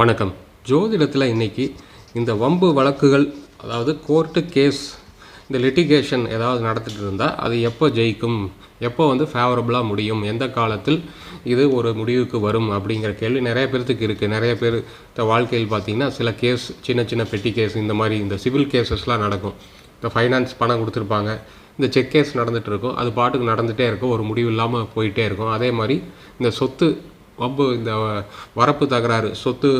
வணக்கம். ஜோதிடத்தில் இன்னைக்கு இந்த வம்பு வழக்குகள் அதாவது கோர்ட்டு கேஸ் இந்த லிட்டிகேஷன் ஏதாவது நடத்திட்டு இருந்தால் அது எப்போ ஜெயிக்கும் எப்போ வந்து ஃபேவரபுளாக முடியும் எந்த காலத்தில் இது ஒரு முடிவுக்கு வரும் அப்படிங்கிற கேள்வி நிறைய பேர்த்துக்கு இருக்குது நிறைய பேர் வாழ்க்கையில் பார்த்தீங்கன்னா சில கேஸ் சின்ன சின்ன பெட்டி கேஸ் இந்த மாதிரி இந்த சிவில் கேசஸ்லாம் நடக்கும். இப்போ ஃபைனான்ஸ் பணம் கொடுத்துருப்பாங்க. இந்த செக் கேஸ் நடந்துகிட்டு இருக்கும். அது பாட்டுக்கு நடந்துகிட்டே இருக்கும். ஒரு முடிவு இல்லாமல் போயிட்டே இருக்கும். அதே மாதிரி இந்த சொத்து வம்பு இந்த வரப்பு தகராறு சொத்து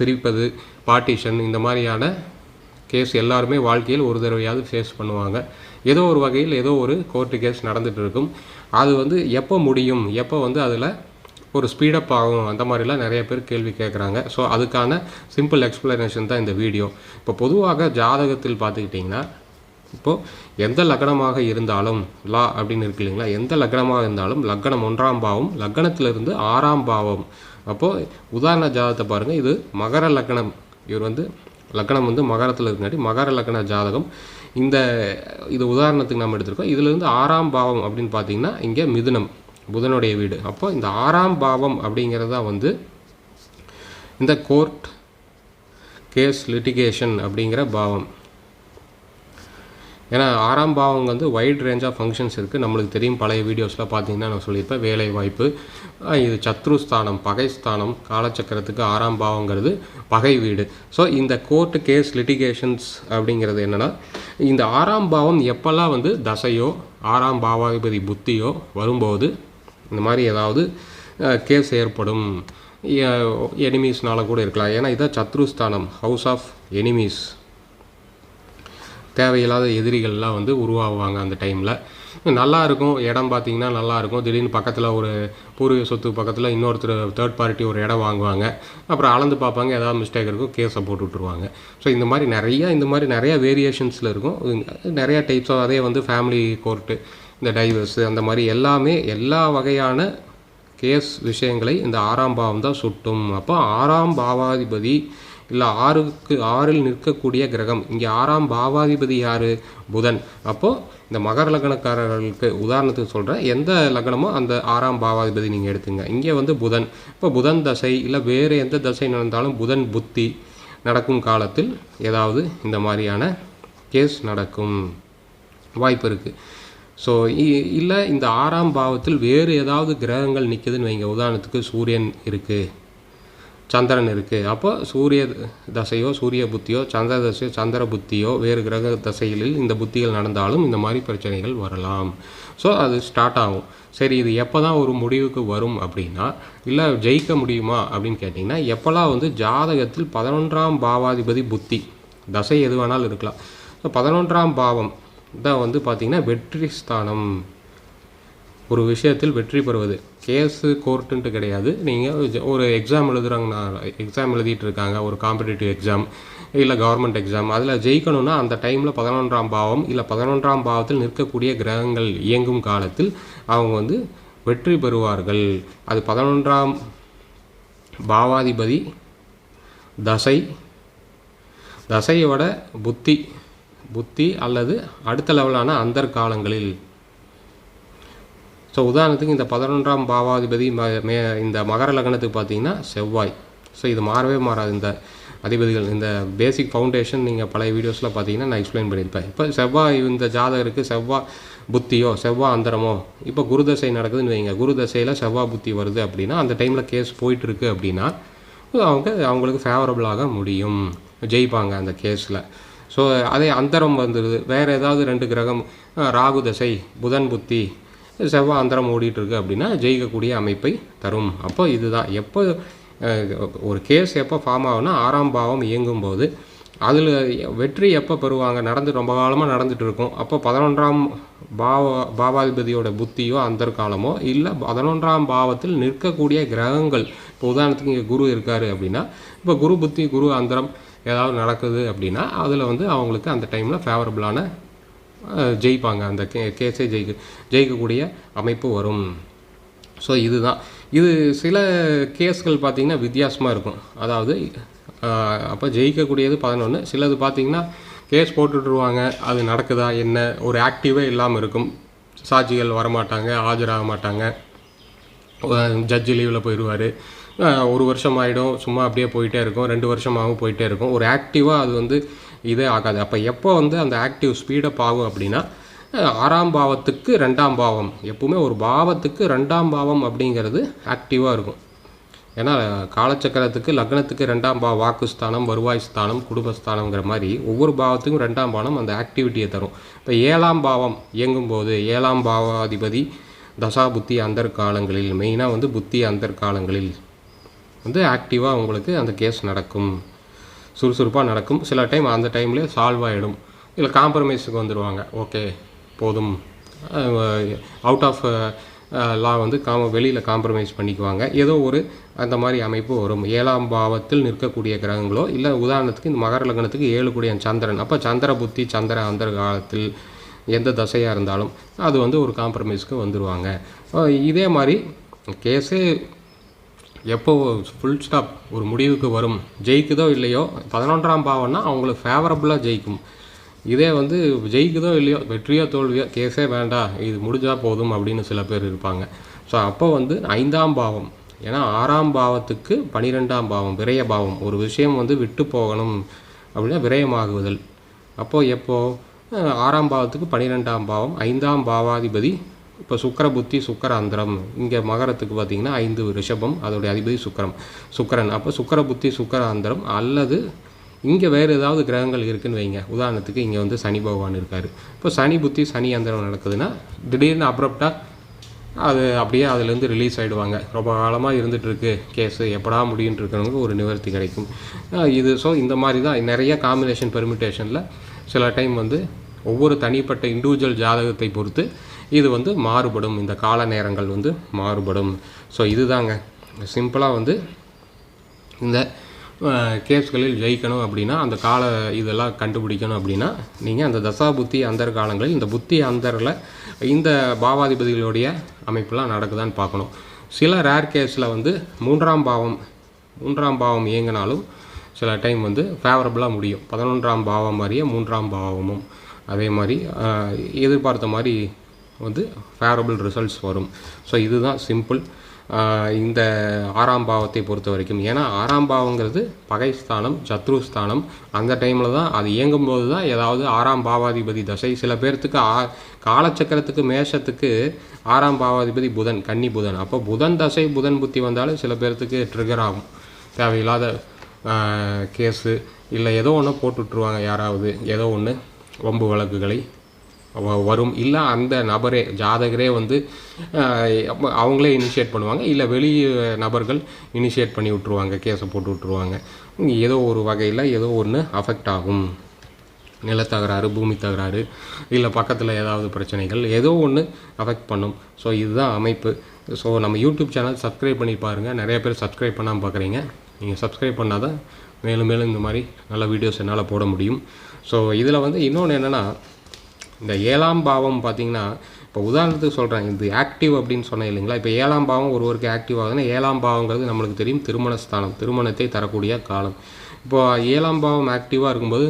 பிரிப்பது பார்ட்டிஷன் இந்த மாதிரியான கேஸ் எல்லாருமே வாழ்க்கையில் ஒரு தடவையாவது ஃபேஸ் பண்ணுவாங்க. ஏதோ ஒரு வகையில் ஏதோ ஒரு கோர்ட்டு கேஸ் நடந்துகிட்டு இருக்கும். அது வந்து எப்போ முடியும்? எப்போ வந்து அதில் ஒரு ஸ்பீடப் ஆகும்? அந்த மாதிரிலாம் நிறைய பேர் கேள்வி கேட்குறாங்க. ஸோ அதுக்கான சிம்பிள் எக்ஸ்ப்ளனேஷன் தான் இந்த வீடியோ இப்போ பொதுவாக ஜாதகத்தில் பார்த்துக்கிட்டிங்கன்னா இப்போது எந்த லக்னமாக இருந்தாலும் லா அப்படின்னு இருக்கு இல்லைங்களா? எந்த லக்னமாக இருந்தாலும் லக்னம் ஒன்றாம் பாவம் லக்னத்திலிருந்து ஆறாம் பாவம். அப்போது உதாரண ஜாதகத்தை பாருங்கள் இது மகர லக்னம். இவர் வந்து லக்னம் வந்து மகரத்தில் இருக்காட்டி மகர லக்ன ஜாதகம். இந்த இது உதாரணத்துக்கு நம்ம எடுத்திருக்கோம். இதிலிருந்து ஆறாம் பாவம் அப்படின்னு பார்த்தீங்கன்னா இங்கே மிதுனம் புதனுடைய வீடு. அப்போ இந்த ஆறாம் பாவம் அப்படிங்கிறது தான் வந்து இந்த கோர்ட் கேஸ் லிட்டிகேஷன் அப்படிங்கிற பாவம். ஏன்னா ஆறாம் பாவம் வந்து வைட் ரேஞ்ச் ஆஃப் ஃபங்க்ஷன்ஸ் இருக்குது நம்மளுக்கு தெரியும் பழைய வீடியோஸில் பார்த்தீங்கன்னா நான் சொல்லியிருப்பேன் வேலை வாய்ப்பு இது சத்ருஸ்தானம் பகைஸ்தானம் காலச்சக்கரத்துக்கு ஆறாம் பாவங்கிறது பகை வீடு. ஸோ இந்த கோர்ட்டு கேஸ் லிட்டிகேஷன்ஸ் அப்படிங்கிறது என்னென்னா இந்த ஆறாம் பாவம் எப்போல்லாம் வந்து தசையோ ஆறாம் பாவாதிபதி புத்தியோ வரும்போது இந்த மாதிரி ஏதாவது கேஸ் ஏற்படும். எனிமீஸ்னால கூட இருக்கலாம். ஏன்னா இதான் சத்ருஸ்தானம் ஹவுஸ் ஆஃப் எனிமீஸ் தேவையில்லாத எதிரிகள்லாம் வந்து உருவாகுவாங்க அந்த டைமில். நல்லா இருக்கும் இடம் பார்த்தீங்கன்னா நல்லா இருக்கும் திடீர்னு பக்கத்தில் ஒரு பூர்வீக சொத்து பக்கத்தில் இன்னொருத்தர் தேர்ட் பார்ட்டி ஒரு இடம் வாங்குவாங்க. அப்புறம் அளந்து பார்ப்பாங்க ஏதாவது மிஸ்டேக் இருக்கும் கேஸை போட்டு விட்ருவாங்க ஸோ இந்த மாதிரி நிறையா இந்த மாதிரி நிறைய வேரியேஷன்ஸில் இருக்கும். நிறையா டைப்ஸ் ஆஃப் அதே வந்து ஃபேமிலி கோர்ட்டு இந்த டைவர்ஸு அந்த மாதிரி எல்லாமே எல்லா வகையான கேஸ் விஷயங்களை இந்த ஆறாம் பாவம் தான் சுட்டும். அப்போ ஆறாம் பாவாதிபதி இல்லை ஆறுக்கு ஆறில் நிற்கக்கூடிய கிரகம். இங்கே ஆறாம் பாவாதிபதி யார்? புதன். அப்போது இந்த மகர லக்னக்காரர்களுக்கு உதாரணத்துக்கு சொல்கிறேன் எந்த லக்னமோ அந்த ஆறாம் பாவாதிபதி நீங்கள் எடுத்துங்க. இங்கே வந்து புதன். இப்போ புதன் தசை இல்லை வேறு எந்த தசை நடந்தாலும் புதன் புத்தி நடக்கும் காலத்தில் ஏதாவது இந்த மாதிரியான கேஸ் நடக்கும் வாய்ப்பு இருக்குது ஸோ இல்லை இந்த ஆறாம் பாவத்தில் வேறு ஏதாவது கிரகங்கள் நிற்குதுன்னு வைங்க. உதாரணத்துக்கு சூரியன் இருக்குது சந்திரன் இருக்குது அப்போ சூரிய தசையோ சூரிய புத்தியோ சந்திர தசையோ சந்திர புத்தியோ வேறு கிரக தசைகளில் இந்த புத்திகள் நடந்தாலும் இந்த மாதிரி பிரச்சனைகள் வரலாம். ஸோ அது ஸ்டார்ட் ஆகும். சரி இது எப்போ தான் ஒரு முடிவுக்கு வரும் அப்படின்னா இல்லை ஜெயிக்க முடியுமா அப்படின்னு கேட்டிங்கன்னா எப்போல்லாம் வந்து ஜாதகத்தில் பதினொன்றாம் பாவாதிபதி புத்தி தசை எது வேணாலும் இருக்கலாம். ஸோ பதினொன்றாம் பாவம் தான் வந்து பார்த்திங்கன்னா வெற்றி ஸ்தானம். ஒரு விஷயத்தில் வெற்றி பெறுவது. கேஸு கோர்ட்டுன்ட்டு கிடையாது. நீங்கள் ஒரு எக்ஸாம் எழுதுகிறாங்கன்னா எக்ஸாம் எழுதிட்டு இருக்காங்க ஒரு காம்படிட்டிவ் எக்ஸாம் இல்லை கவர்மெண்ட் எக்ஸாம் அதில் ஜெயிக்கணும்னா அந்த டைமில் பதினொன்றாம் பாவம் இல்லை பதினொன்றாம் பாவத்தில் நிற்கக்கூடிய கிரகங்கள் இயங்கும் காலத்தில் அவங்க வந்து வெற்றி பெறுவார்கள். அது பதினொன்றாம் பாவாதிபதி தசை தசையோட புத்தி புத்தி அல்லது அடுத்த லெவலான அந்தர் காலங்களில் ஸோ உதாரணத்துக்கு இந்த பதினொன்றாம் பாவாதிபதி ம- மே இந்த மகர லக்னத்துக்கு பார்த்தீங்கன்னா செவ்வாய். ஸோ இது மாறவே மாறாது. இந்த அதிபதிகள் இந்த பேசிக் ஃபவுண்டேஷன் நீங்கள் பழைய வீடியோஸில் பார்த்தீங்கன்னா நான் எக்ஸ்பிளைன் பண்ணியிருப்பேன். இப்போ செவ்வாய் இந்த ஜாதகருக்கு செவ்வாய் புத்தியோ செவ்வாய் அந்தரமோ இப்போ குரு தசை நடக்குதுன்னு வைங்க. குரு தசையில் செவ்வாய் புத்தி வருது அப்படின்னா அந்த டைமில் கேஸ் போயிட்டுருக்கு அப்படின்னா அவங்க அவங்களுக்கு ஃபேவரபுளாக முடியும். ஜெயிப்பாங்க அந்த கேஸில் ஸோ அதே அந்தரம் வந்துடுது வேறு ஏதாவது ரெண்டு கிரகம் ராகு தசை புதன் புத்தி செவ்வாய் அந்தரம் ஓடிட்டு இருக்கு அப்படின்னா ஜெயிக்கக்கூடிய அமைப்பை தரும். அப்போ இதுதான். எப்போ ஒரு கேஸ் எப்போ ஃபார்ம் ஆகுனா ஆறாம் பாவம் இயங்கும் போது அதில் வெற்றி எப்போ பெறுவாங்க? நடந்து ரொம்ப காலமாக நடந்துட்டு இருக்கும் அப்போ பதினொன்றாம் பாவ பாவாதிபதியோட புத்தியோ அந்தர்காலமோ இல்லை பதினொன்றாம் பாவத்தில் நிற்கக்கூடிய கிரகங்கள். இப்போ உதாரணத்துக்கு இங்கே குரு இருக்கார் அப்படின்னா இப்போ குரு புத்தி குரு அந்தரம் ஏதாவது நடக்குது அப்படின்னா அதில் வந்து அவங்களுக்கு அந்த டைமில் ஃபேவரபுளான ஜெயிப்பாங்க. அந்த கே கேஸே ஜெயிக்க ஜெயிக்கக்கூடிய அமைப்பு வரும். ஸோ இதுதான். இது சில கேஸ்கள் பார்த்திங்கன்னா வித்தியாசமாக இருக்கும். அதாவது அப்போ ஜெயிக்கக்கூடியது பதினொன்று சிலது பார்த்திங்கன்னா கேஸ் போட்டுட்ருவாங்க அது நடக்குதா என்ன? ஒரு ஆக்டிவே இல்லாமல் இருக்கும். சாட்சிகள் வரமாட்டாங்க ஆஜராக மாட்டாங்க ஜட்ஜு லீவில் போயிடுவார் ஒரு வருஷம் ஆகிடும் சும்மா அப்படியே போயிட்டே இருக்கும். ரெண்டு வருஷமாகவும் போயிட்டே இருக்கும். ஒரு ஆக்டிவாக அது வந்து இதே ஆகாது. அப்போ எப்போ வந்து அந்த ஆக்டிவ் ஸ்பீடப் ஆகும் அப்படின்னா ஆறாம் பாவத்துக்கு ரெண்டாம் பாவம். எப்பவுமே ஒரு பாவத்துக்கு ரெண்டாம் பாவம் அப்படிங்கிறது ஆக்டிவாக இருக்கும். ஏன்னா காலச்சக்கரத்துக்கு லக்னத்துக்கு ரெண்டாம் பாவ வாக்குஸ்தானம் வருவாய் ஸ்தானம் குடும்பஸ்தானங்கிற மாதிரி ஒவ்வொரு பாவத்துக்கும் ரெண்டாம் பாவம் அந்த ஆக்டிவிட்டியை தரும். இப்போ ஏழாம் பாவம் இயங்கும்போது ஏழாம் பாவாதிபதி தசா புத்தி அந்தர்காலங்களில் மெயினாக வந்து புத்தி அந்தர்காலங்களில் வந்து ஆக்டிவாக உங்களுக்கு அந்த கேஸ் நடக்கும். சுறுசுறுப்பாக நடக்கும். சில டைம் அந்த டைம்லேயே சால்வ் ஆகிடும் இல்லை காம்ப்ரமைஸுக்கு வந்துடுவாங்க ஓகே போதும். அவுட் ஆஃப் லா வந்து காம வெளியில் காம்ப்ரமைஸ் பண்ணிக்குவாங்க. ஏதோ ஒரு அந்த மாதிரி அமைப்பு வரும். ஏழாம் பாவத்தில் நிற்கக்கூடிய கிரகங்களோ இல்லை உதாரணத்துக்கு இந்த மகர லக்னத்துக்கு ஏழு கூடிய சந்திரன். அப்போ சந்திர புத்தி சந்திர அந்த காலத்தில் எந்த தசையாக இருந்தாலும் அது வந்து ஒரு காம்ப்ரமைஸ்க்கு வந்துடுவாங்க இதே மாதிரி கேஸே எப்போ ஃபுல் ஸ்டாப் ஒரு முடிவுக்கு வரும். ஜெயிக்குதோ இல்லையோ பதினொன்றாம் பாவம்னா அவங்களுக்கு ஃபேவரபுளாக ஜெயிக்கும். இதே வந்து ஜெயிக்குதோ இல்லையோ வெற்றியோ தோல்வியோ கேஸே வேண்டாம் இது முடிஞ்சால் போதும் அப்படின்னு சில பேர் இருப்பாங்க. ஸோ அப்போ வந்து ஐந்தாம் பாவம். ஏன்னா ஆறாம் பாவத்துக்கு பனிரெண்டாம் பாவம் விரய பாவம். ஒரு விஷயம் வந்து விட்டு போகணும் அப்படின்னா விரயமாகுதல். அப்போது எப்போது ஆறாம் பாவத்துக்கு பனிரெண்டாம் பாவம் ஐந்தாம் பாவாதிபதி இப்போ சுக்கர புத்தி சுக்கர அந்தரம் இங்கே மகரத்துக்கு பார்த்தீங்கன்னா ஐந்து ரிஷபம் அதோடைய அதிபதி சுக்கரம் சுக்கரன். அப்போ சுக்கர புத்தி சுக்கர அந்தரம் அல்லது இங்கே வேறு ஏதாவது கிரகங்கள் இருக்குதுன்னு வைங்க. உதாரணத்துக்கு இங்கே வந்து சனி பகவான் இருக்கார். இப்போ சனி புத்தி சனி அந்தரம் நடக்குதுன்னா திடீர்னு அப்ரப்டாக அது அப்படியே அதுலேருந்து ரிலீஸ் ஆகிடுவாங்க ரொம்ப காலமாக இருந்துகிட்ருக்கு. கேஸு எப்படா முடியுன்னு இருக்கிறவங்க ஒரு நிவர்த்தி கிடைக்கும். இது ஸோ இந்த மாதிரி தான் நிறைய காம்பினேஷன் பெர்மிட்டேஷனில் சில டைம் வந்து ஒவ்வொரு தனிப்பட்ட இண்டிவிஜுவல் ஜாதகத்தை பொறுத்து இது வந்து மாறுபடும். இந்த கால நேரங்கள் வந்து மாறுபடும். ஸோ இதுதாங்க. சிம்பிளாக வந்து இந்த கேப்ஸ்களில் கேஸ்களில் ஜெயிக்கணும் அப்படின்னா அந்த கால இதெல்லாம் கண்டுபிடிக்கணும் அப்படின்னா நீங்கள் அந்த தசா புத்தி அந்தர் காலங்களில் இந்த புத்தி அந்தரில் இந்த பாவாதிபதிகளுடைய அமைப்பெல்லாம் நடக்குதான்னு பார்க்கணும். சில ரேர் கேஸில் வந்து மூன்றாம் பாவம் மூன்றாம் பாவம் இயங்கினாலும் சில டைம் வந்து ஃபேவரபுளாக முடியும். பதினொன்றாம் பாவம் மாதிரியே மூன்றாம் பாவமும். அதே மாதிரி எதிர்பார்த்த மாதிரி வந்து ஃபேவரபிள் ரிசல்ட்ஸ் வரும். ஸோ இதுதான் சிம்பிள் இந்த ஆறாம் பாவத்தை பொறுத்த வரைக்கும். ஏன்னா ஆறாம் பாவங்கிறது பகைஸ்தானம் சத்ருஸ்தானம் அந்த டைமில் தான் அது இயங்கும்போது தான் ஏதாவது ஆறாம் பாவாதிபதி தசை. சில பேர்த்துக்கு ஆ காலச்சக்கரத்துக்கு மேஷத்துக்கு ஆறாம் பாவாதிபதி புதன் கன்னி புதன். அப்போ புதன் தசை புதன் புத்தி வந்தாலும் சில பேர்த்துக்கு ட்ரிகர் ஆகும். தேவையில்லாத கேஸு இல்லை ஏதோ ஒன்று போட்டுட்ருவாங்க யாராவது. ஏதோ ஒன்று வம்பு வழக்குகளை வரும். இல்லை அந்த நபரே ஜாதகரே வந்து அவங்களே இனிஷியேட் பண்ணுவாங்க. இல்லை வெளி நபர்கள் இனிஷியேட் பண்ணி விட்ருவாங்க கேஸை போட்டு விட்ருவாங்க ஏதோ ஒரு வகையில் ஏதோ ஒன்று அஃபெக்ட் ஆகும். நிலத்தகராறு பூமி தகராறு இல்லை பக்கத்தில் ஏதாவது பிரச்சனைகள் ஏதோ ஒன்று அஃபெக்ட் பண்ணும். ஸோ இதுதான் அமைப்பு. ஸோ நம்ம யூடியூப் சேனல் சப்ஸ்கிரைப் பண்ணி பாருங்கள் நிறைய பேர் சப்ஸ்கிரைப் பண்ணாமல் பார்க்குறீங்க நீங்கள் சப்ஸ்கிரைப் பண்ணால் தான் மேலும் மேலும் இந்த மாதிரி நல்ல வீடியோஸ் என்னால் போட முடியும். ஸோ இதில் வந்து இன்னொன்று என்னென்னா இந்த ஏழாம் பாவம் பார்த்தீங்கன்னா இப்போ உதாரணத்துக்கு சொல்கிறேன் இது ஆக்டிவ் அப்படின்னு சொன்னேன் இல்லைங்களா? இப்போ ஏழாம் பாவம் ஒருவருக்கு ஆக்டிவ் ஆகுதுன்னா ஏழாம் பாவங்கிறது நம்மளுக்கு தெரியும் திருமணஸ்தானம் திருமணத்தை தரக்கூடிய காலம். இப்போ ஏழாம் பாவம் ஆக்டிவாக இருக்கும்போது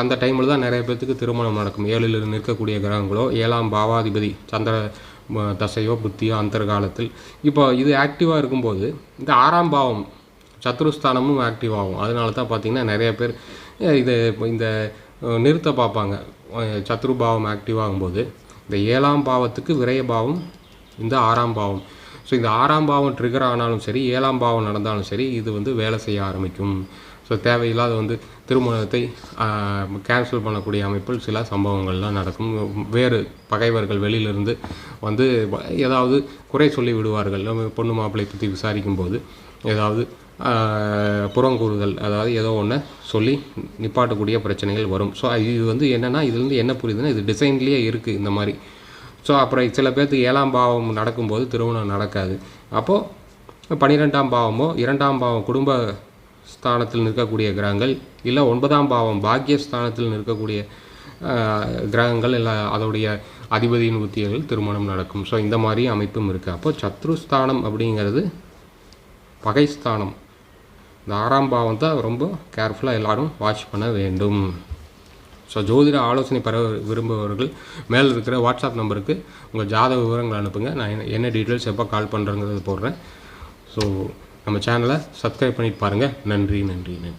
அந்த டைமில் தான் நிறைய பேர்த்துக்கு திருமணம் நடக்கும். ஏழில் நிற்கக்கூடிய கிரகங்களோ ஏழாம் பாவாதிபதி சந்திர தசையோ புத்தியோ அந்தர்காலத்தில். இப்போ இது ஆக்டிவாக இருக்கும்போது இந்த ஆறாம் பாவம் சத்ருஸ்தானமும் ஆக்டிவ் ஆகும். அதனால தான் பார்த்தீங்கன்னா நிறைய பேர் இது இப்போ இந்த நிறுத்த பார்ப்பாங்க. சத்ருபாவம் சத்ரு பாவம் ஆக்டிவ் ஆகும்போது இந்த ஏழாம் பாவத்துக்கு விரய பாவம் இந்த ஆறாம் பாவம். ஸோ இந்த ஆறாம் பாவம் ட்ரிகர் ஆனாலும் சரி ஏழாம் பாவம் நடந்தாலும் சரி இது வந்து வேலை செய்ய ஆரம்பிக்கும். ஸோ தேவையில்லாத வந்து திருமணத்தை கேன்சல் பண்ணக்கூடிய அமைப்பில் சில சம்பவங்கள்லாம் நடக்கும். வேறு பகைவர்கள் வெளியிலிருந்து வந்து ஏதாவது குறை சொல்லி விடுவார்கள் பொண்ணு மாப்பிள்ளை பற்றி விசாரிக்கும் போது ஏதாவது புறங்கூறுதல் அதாவது ஏதோ ஒன்று சொல்லி நிப்பாட்டக்கூடிய பிரச்சனைகள் வரும். ஸோ இது வந்து என்னென்னா இதுலேருந்து என்ன புரியுதுன்னா இது டிசைன்லேயே இருக்குது இந்த மாதிரி. ஸோ அப்புறம் சில பேர்த்துக்கு ஏழாம் பாவம் நடக்கும்போது திருமணம் நடக்காது. அப்போது பன்னிரெண்டாம் பாவமோ இரண்டாம் பாவம் குடும்ப ஸ்தானத்தில் நிற்கக்கூடிய கிரகங்கள் இல்லை ஒன்பதாம் பாவம் பாக்கியஸ்தானத்தில் நிற்கக்கூடிய கிரகங்கள் இல்லை அதோடைய அதிபதியின் புத்தியர்கள் திருமணம் நடக்கும். ஸோ இந்த மாதிரி அமைப்பும் இருக்குது அப்போது சத்ருஸ்தானம் அப்படிங்கிறது பகைஸ்தானம் இந்த ஆறாம் பாவம் தான் ரொம்ப கேர்ஃபுல்லாக எல்லோரும் வாட்ச் பண்ண வேண்டும். ஸோ ஜோதிட ஆலோசனை பெற விரும்புபவர்கள் மேலே இருக்கிற வாட்ஸ்அப் நம்பருக்கு உங்கள் ஜாதக விவரங்கள் அனுப்புங்க. நான் என்ன- என்ன டீட்டெயில்ஸ் எப்போ கால் பண்ணுறேங்கிறது போடுறேன். ஸோ நம்ம சேனலை சப்ஸ்கிரைப் பண்ணிட்டு பாருங்கள் நன்றி நன்றி நன்றி.